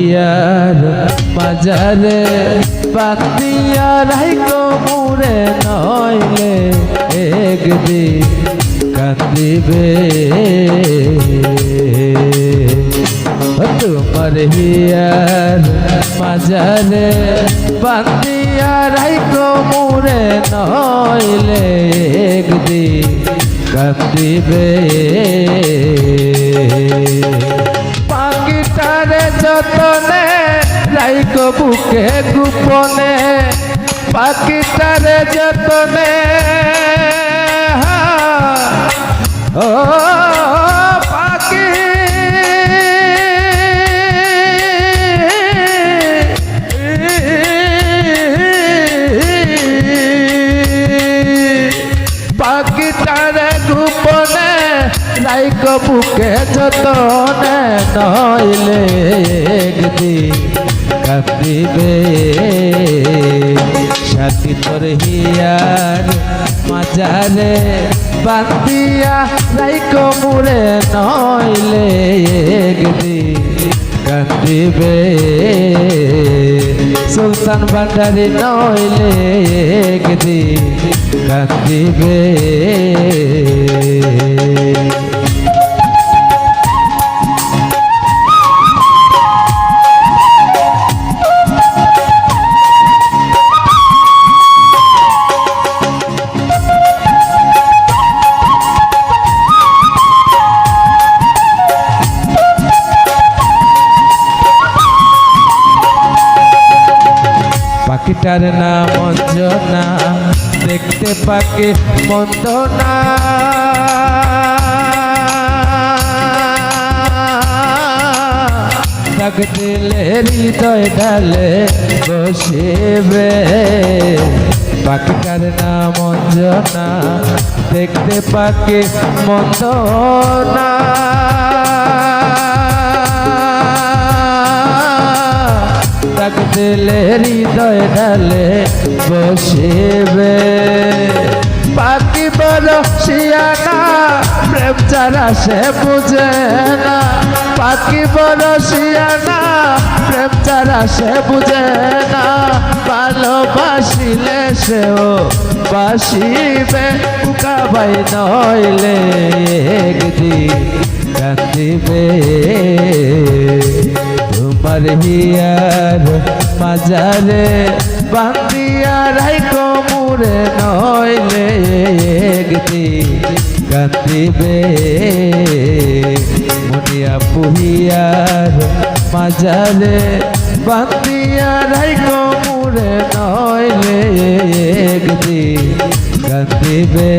Here মাজারে বান্দিয়া রাইকো মুরে নইলে একদিন কান্দিবে তোমার হিয়ার মাজারে বান্দিয়া রাইকো মুরে নইলে একদিন পাখিটারে যতনে রাইকো বুকে গোপনে পাখিটারে যতনে। ও পাখি। গোপনে লাইক বুকে যতনে নইলে একদিন কাঁদিবে সাথী তোর হিয়ার মাজারে বান্দিয়া লাইক মুরে নইলে একদিন কান্দিবে সুলতান ভান্ডারি নইলে একদিন কান্দিবে পাখিটার নাম অঞ্জনা, দেখতে পাকে মন্দ না ডাক দিলে হৃদয় ডালে বসিবে। পাখিটার নাম অঞ্জনা, দেখতে পাকে মন্দ না দিলে হৃদয় ডালে বসিবে। পাখি বড় প্রেম চারা সে বুঝে না। পাখি বড় প্রেম চারা সে বুঝে না। ভালোবাসিলে সেও বাসিবে। নইলে একদিন তোমার হিয়ার মাজারে বান্দিয়া রাইকো মুরে নইলে একদিন কান্দিবে মুনিয়া পুহিয়ার মাজারে বান্দিয়া রাইকো মুরে নইলে একদিন কান্দিবে